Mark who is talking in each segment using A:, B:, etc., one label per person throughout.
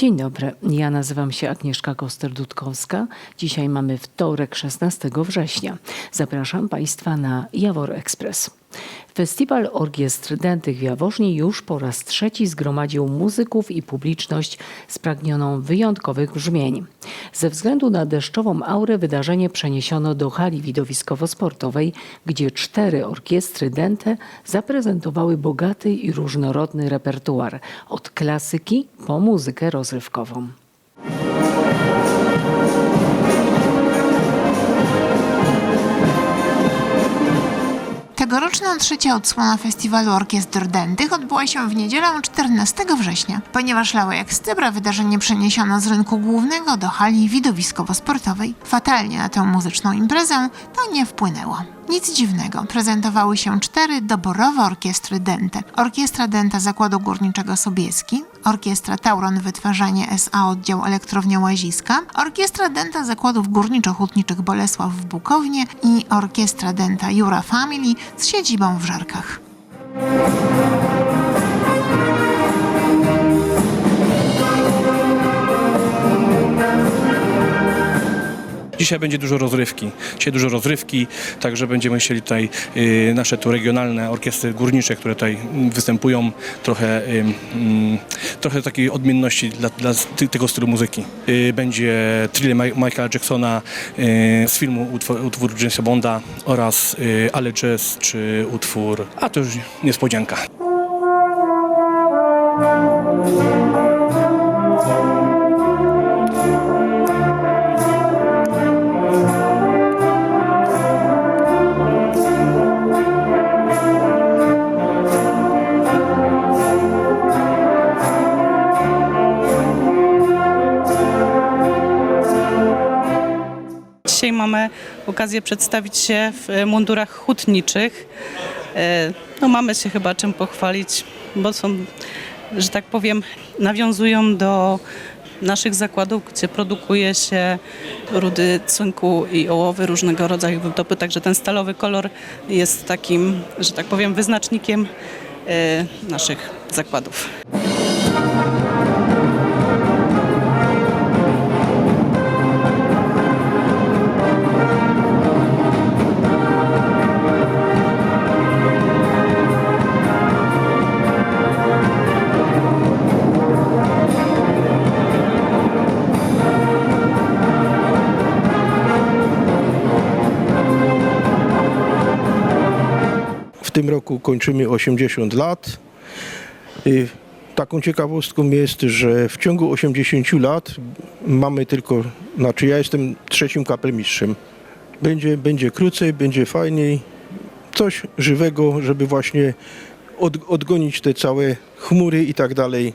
A: Dzień dobry, ja nazywam się Agnieszka Koster-Dudkowska. Dzisiaj mamy wtorek 16 września. Zapraszam Państwa na Jawor Express. Festiwal Orkiestr Dętych w Jaworznie już po raz trzeci zgromadził muzyków i publiczność spragnioną wyjątkowych brzmień. Ze względu na deszczową aurę wydarzenie przeniesiono do hali widowiskowo-sportowej, gdzie cztery orkiestry dęte zaprezentowały bogaty i różnorodny repertuar, od klasyki po muzykę rozrywkową.
B: Tegoroczna trzecia odsłona festiwalu Orkiestr Dętych odbyła się w niedzielę 14 września. Ponieważ lało jak z wydarzenie przeniesiono z rynku głównego do hali widowiskowo-sportowej. Fatalnie na tę muzyczną imprezę to nie wpłynęło. Nic dziwnego, prezentowały się cztery doborowe orkiestry dęte. Orkiestra Dęta Zakładu Górniczego Sobieski, Orkiestra Tauron Wytwarzanie SA Oddział Elektrownia Łaziska, Orkiestra Dęta Zakładów Górniczo-Hutniczych Bolesław w Bukownie i Orkiestra Dęta Jura Family z siedzibą w Żarkach.
C: Dzisiaj będzie dużo rozrywki. Dzisiaj dużo rozrywki, także będziemy chcieli tutaj y, nasze tu regionalne orkiestry górnicze, które tutaj występują, trochę, y, mm, trochę takiej odmienności dla, dla ty, tego stylu muzyki. Y, będzie thriller Michaela Jacksona y, z filmu utwór, utwór Jamesa Bonda oraz y, Ale Jazz czy utwór, a to już niespodzianka.
D: Okazję przedstawić się w mundurach hutniczych. E, No mamy się chyba czym pochwalić, bo są, że tak powiem, nawiązują do naszych zakładów, gdzie produkuje się rudy cynku i ołowy różnego rodzaju wytopy, także ten stalowy kolor jest takim, że tak powiem, wyznacznikiem e, naszych zakładów.
E: Tym roku kończymy 80 lat. Taką ciekawostką jest, że w ciągu 80 lat mamy tylko, znaczy ja jestem trzecim kapelmistrzem. Będzie, będzie krócej, będzie fajniej, coś żywego, żeby właśnie od, odgonić te całe chmury i tak dalej.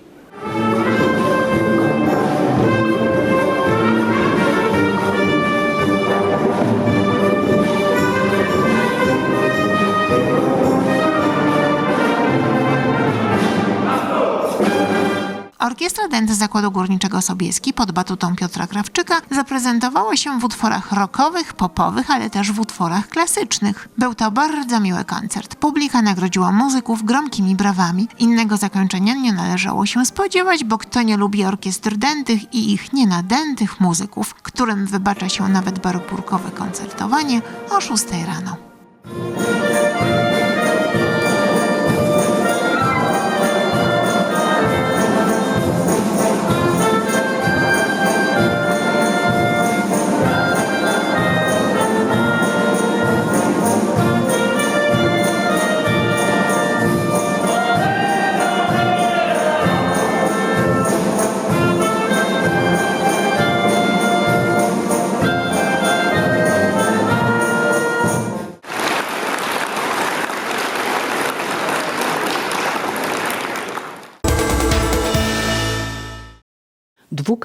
B: Orkiestra Dęte Zakładu Górniczego Sobieski pod batutą Piotra Krawczyka zaprezentowała się w utworach rockowych, popowych, ale też w utworach klasycznych. Był to bardzo miły koncert. Publika nagrodziła muzyków gromkimi brawami. Innego zakończenia nie należało się spodziewać, bo kto nie lubi orkiestr dętych i ich nienadętych muzyków, którym wybacza się nawet baropurkowe koncertowanie o 6 rano.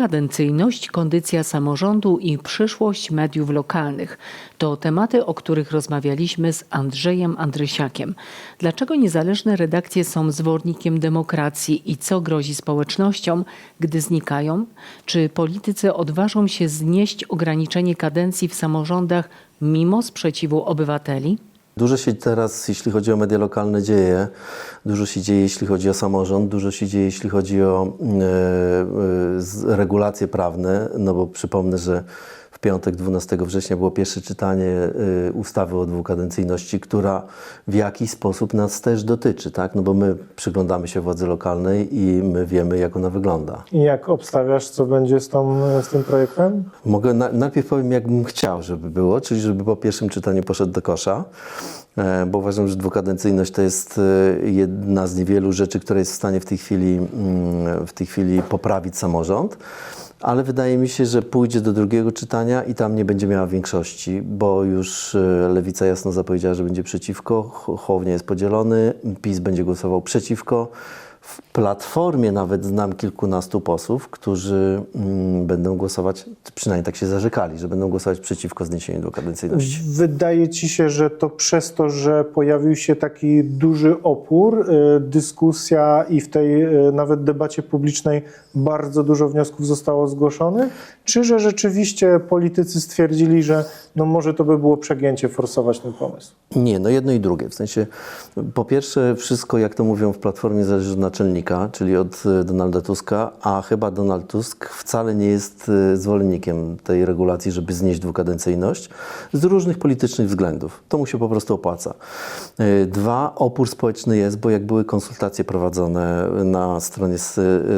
A: Dwukadencyjność, kondycja samorządu i przyszłość mediów lokalnych to tematy, o których rozmawialiśmy z Andrzejem Andrysiakiem. Dlaczego niezależne redakcje są zwornikiem demokracji i co grozi społecznościom, gdy znikają? Czy politycy odważą się znieść ograniczenie kadencji w samorządach mimo sprzeciwu obywateli?
F: Dużo się teraz, jeśli chodzi o media lokalne, dzieje. Dużo się dzieje, jeśli chodzi o samorząd. Dużo się dzieje, jeśli chodzi o e, e, regulacje prawne. No bo przypomnę, że piątek 12 września było pierwsze czytanie e, ustawy o dwukadencyjności, która w jakiś sposób nas też dotyczy, tak? No bo my przyglądamy się władzy lokalnej i my wiemy, jak ona wygląda.
G: I jak obstawiasz, co będzie z, tą, z tym projektem?
F: Mogę na, najpierw powiem, jak bym chciał, żeby było, czyli żeby po pierwszym czytaniu poszedł do kosza, e, bo uważam, że dwukadencyjność to jest e, jedna z niewielu rzeczy, która jest w stanie w tej chwili, mm, w tej chwili poprawić samorząd. Ale wydaje mi się, że pójdzie do drugiego czytania i tam nie będzie miała większości, bo już e, Lewica jasno zapowiedziała, że będzie przeciwko, Ho- Hołownia jest podzielony, PiS będzie głosował przeciwko. W Platformie nawet znam kilkunastu posłów, którzy mm, będą głosować, przynajmniej tak się zarzekali, że będą głosować przeciwko zniesieniu dwukadencyjności.
G: Wydaje ci się, że to przez to, że pojawił się taki duży opór, y, dyskusja i w tej y, nawet debacie publicznej bardzo dużo wniosków zostało zgłoszonych? Czy że rzeczywiście politycy stwierdzili, że no może to by było przegięcie forsować ten pomysł?
F: Nie, no jedno i drugie. W sensie, po pierwsze, wszystko, jak to mówią w Platformie, zależy od naczelnika, czyli od e, Donalda Tuska, a chyba Donald Tusk wcale nie jest e, zwolennikiem tej regulacji, żeby znieść dwukadencyjność z różnych politycznych względów. To mu się po prostu opłaca. E, Dwa, opór społeczny jest, bo jak były konsultacje prowadzone na stronie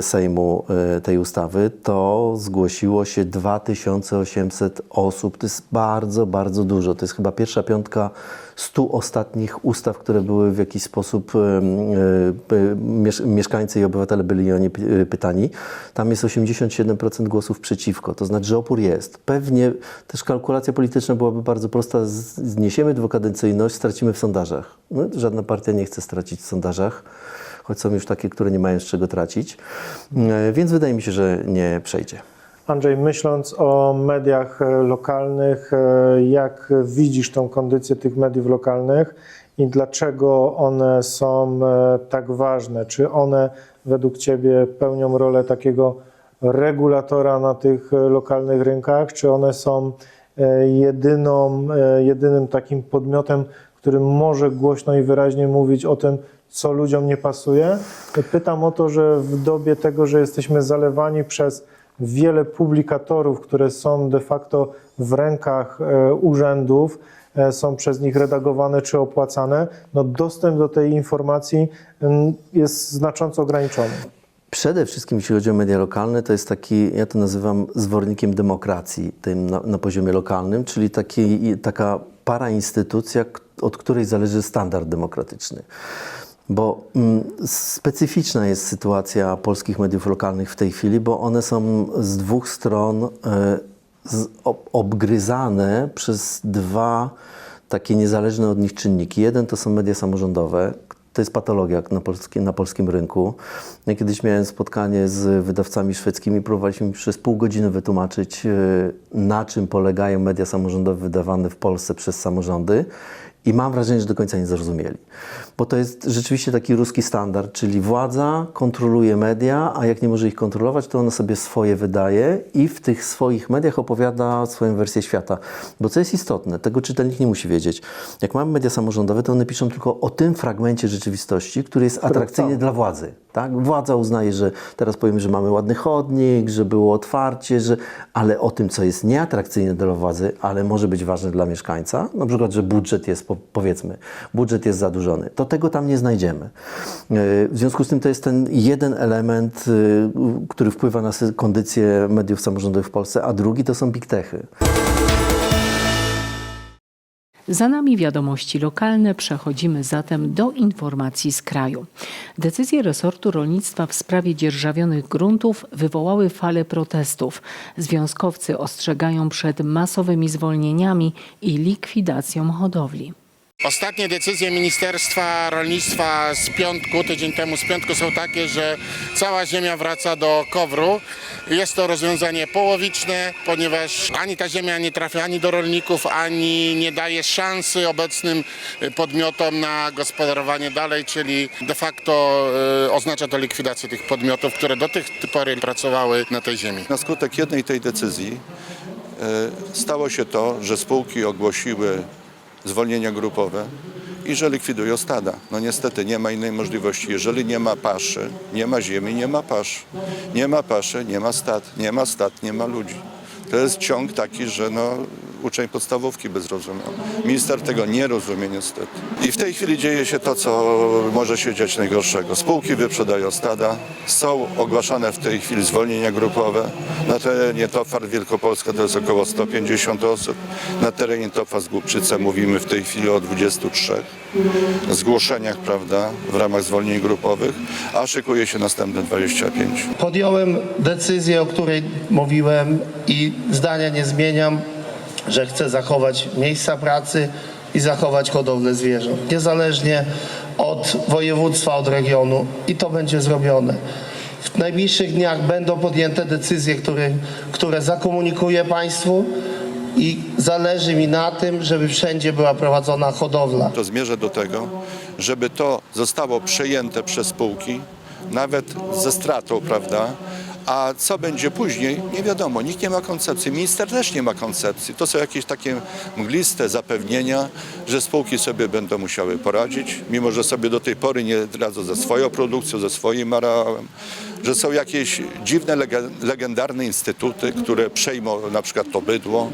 F: Sejmu tej ustawy, to zgłosiło się 2800 osób. To jest bardzo, bardzo dużo. To jest chyba pierwsza piątka 100 ostatnich ustaw, które były w jakiś sposób mieszkańcy i obywatele byli o nie e, pytani. Tam jest 87% głosów przeciwko, to znaczy, że opór jest. Pewnie też kalkulacja polityczna byłaby bardzo prosta. Zniesiemy dwukadencyjność, stracimy w sondażach. No, żadna partia nie chce stracić w sondażach, choć są już takie, które nie mają z czego tracić. E, Więc wydaje mi się, że nie przejdzie.
G: Andrzej, myśląc o mediach e, lokalnych, e, jak widzisz tą kondycję tych mediów lokalnych i dlaczego one są e, tak ważne? Czy one według Ciebie pełnią rolę takiego regulatora na tych e, lokalnych rynkach? Czy one są e, jedyną, jedynym takim podmiotem, który może głośno i wyraźnie mówić o tym, co ludziom nie pasuje? Pytam o to, że w dobie tego, że jesteśmy zalewani przez wiele publikatorów, które są de facto w rękach urzędów, są przez nich redagowane czy opłacane, no dostęp do tej informacji mm, jest znacząco ograniczony.
F: Przede wszystkim, jeśli chodzi o media lokalne, to jest taki, ja to nazywam zwornikiem demokracji tym na, na poziomie lokalnym, czyli taki, taka parainstytucja, k- od której zależy standard demokratyczny. Bo mm, specyficzna jest sytuacja polskich mediów lokalnych w tej chwili, bo one są z dwóch stron e, obgryzane przez dwa takie niezależne od nich czynniki. Jeden to są media samorządowe. To jest patologia na, polskie, na polskim rynku. Ja kiedyś miałem spotkanie z wydawcami szwedzkimi, próbowaliśmy przez pół godziny wytłumaczyć, e, na czym polegają media samorządowe wydawane w Polsce przez samorządy. I mam wrażenie, że do końca nie zrozumieli. Bo to jest rzeczywiście taki ruski standard, czyli władza kontroluje media, a jak nie może ich kontrolować, to ona sobie swoje wydaje i w tych swoich mediach opowiada swoją wersję świata. Bo co jest istotne, tego czytelnik nie musi wiedzieć. Jak mamy media samorządowe, to one piszą tylko o tym fragmencie rzeczywistości, który jest atrakcyjny dla władzy. Tak? Władza uznaje, że teraz powiemy, że mamy ładny chodnik, że było otwarcie, że... ale o tym, co jest nieatrakcyjne dla władzy, ale może być ważne dla mieszkańca, na przykład, że budżet jest, po- powiedzmy, budżet jest zadłużony, to tego tam nie znajdziemy. Yy, W związku z tym to jest ten jeden element, yy, który wpływa na kondycję mediów samorządowych w Polsce, a drugi to są big techy.
A: Za nami wiadomości lokalne, przechodzimy zatem do informacji z kraju. Decyzje resortu rolnictwa w sprawie dzierżawionych gruntów wywołały falę protestów. Związkowcy ostrzegają przed masowymi zwolnieniami i likwidacją hodowli.
H: Ostatnie decyzje Ministerstwa Rolnictwa z piątku, tydzień temu z piątku są takie, że cała ziemia wraca do kowru. Jest to rozwiązanie połowiczne, ponieważ ani ta ziemia nie trafia ani do rolników, ani nie daje szansy obecnym y, podmiotom na gospodarowanie dalej, czyli de facto y, oznacza to likwidację tych podmiotów, które do tej pory pracowały na tej ziemi.
I: Na skutek jednej tej decyzji e, stało się to, że spółki ogłosiły zwolnienia grupowe i że likwidują stada. No niestety nie ma innej możliwości. Jeżeli nie ma paszy, nie ma ziemi, nie ma pasz. Nie ma paszy, nie ma stad, nie ma stad, nie ma ludzi. To jest ciąg taki, że no, uczeń podstawówki by zrozumiał. Minister tego nie rozumie niestety. I w tej chwili dzieje się to, co może się dziać najgorszego. Spółki wyprzedają stada, są ogłaszane w tej chwili zwolnienia grupowe. Na terenie Tofar Wielkopolska to jest około 150 osób. Na terenie Tofar z Głupczyca mówimy w tej chwili o 23 zgłoszeniach, prawda, w ramach zwolnień grupowych, a szykuje się następne 25.
J: Podjąłem decyzję, o której mówiłem i zdania nie zmieniam, że chcę zachować miejsca pracy i zachować hodowlę zwierząt, niezależnie od województwa, od regionu i to będzie zrobione. W najbliższych dniach będą podjęte decyzje, które, które zakomunikuję Państwu i zależy mi na tym, żeby wszędzie była prowadzona hodowla.
I: To zmierza do tego, żeby to zostało przejęte przez spółki, nawet ze stratą, prawda? A co będzie później, nie wiadomo. Nikt nie ma koncepcji. Minister też nie ma koncepcji. To są jakieś takie mgliste zapewnienia, że spółki sobie będą musiały poradzić, mimo że sobie do tej pory nie radzą ze swoją produkcją, ze swoim areałem, że są jakieś dziwne, legendarne instytuty, które przejmą na przykład to bydło,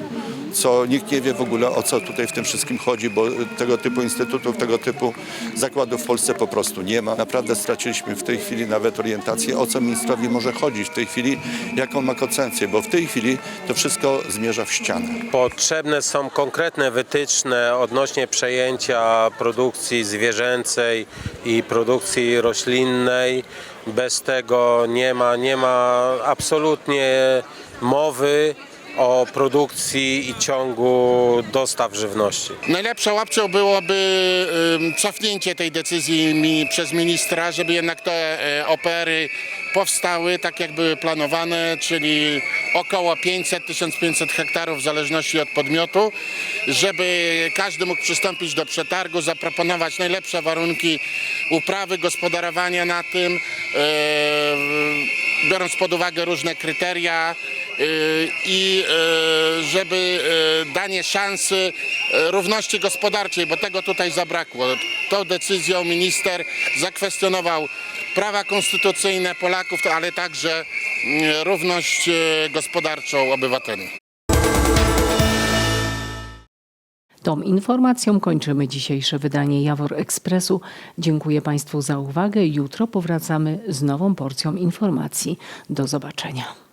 I: co nikt nie wie w ogóle o co tutaj w tym wszystkim chodzi, bo tego typu instytutów, tego typu zakładów w Polsce po prostu nie ma. Naprawdę straciliśmy w tej chwili nawet orientację, o co ministrowi może chodzić w tej chwili, jaką ma koncepcję, bo w tej chwili to wszystko zmierza w ścianę.
K: Potrzebne są konkretne wytyczne odnośnie przejęcia produkcji zwierzęcej i produkcji roślinnej. Bez tego nie ma, nie ma absolutnie mowy o produkcji i ciągu dostaw żywności.
H: Najlepszą opcją byłoby cofnięcie tej decyzji mi, przez ministra, żeby jednak te e, opery powstały tak jak były planowane, czyli około 500-1500 hektarów w zależności od podmiotu, żeby każdy mógł przystąpić do przetargu, zaproponować najlepsze warunki uprawy, gospodarowania na tym, e, biorąc pod uwagę różne kryteria y, i y, żeby danie szansy równości gospodarczej, bo tego tutaj zabrakło. Tą decyzją minister zakwestionował prawa konstytucyjne Polaków, ale także y, równość y, gospodarczą obywateli.
A: Tą informacją kończymy dzisiejsze wydanie Jawor Ekspresu. Dziękuję Państwu za uwagę. Jutro powracamy z nową porcją informacji. Do zobaczenia.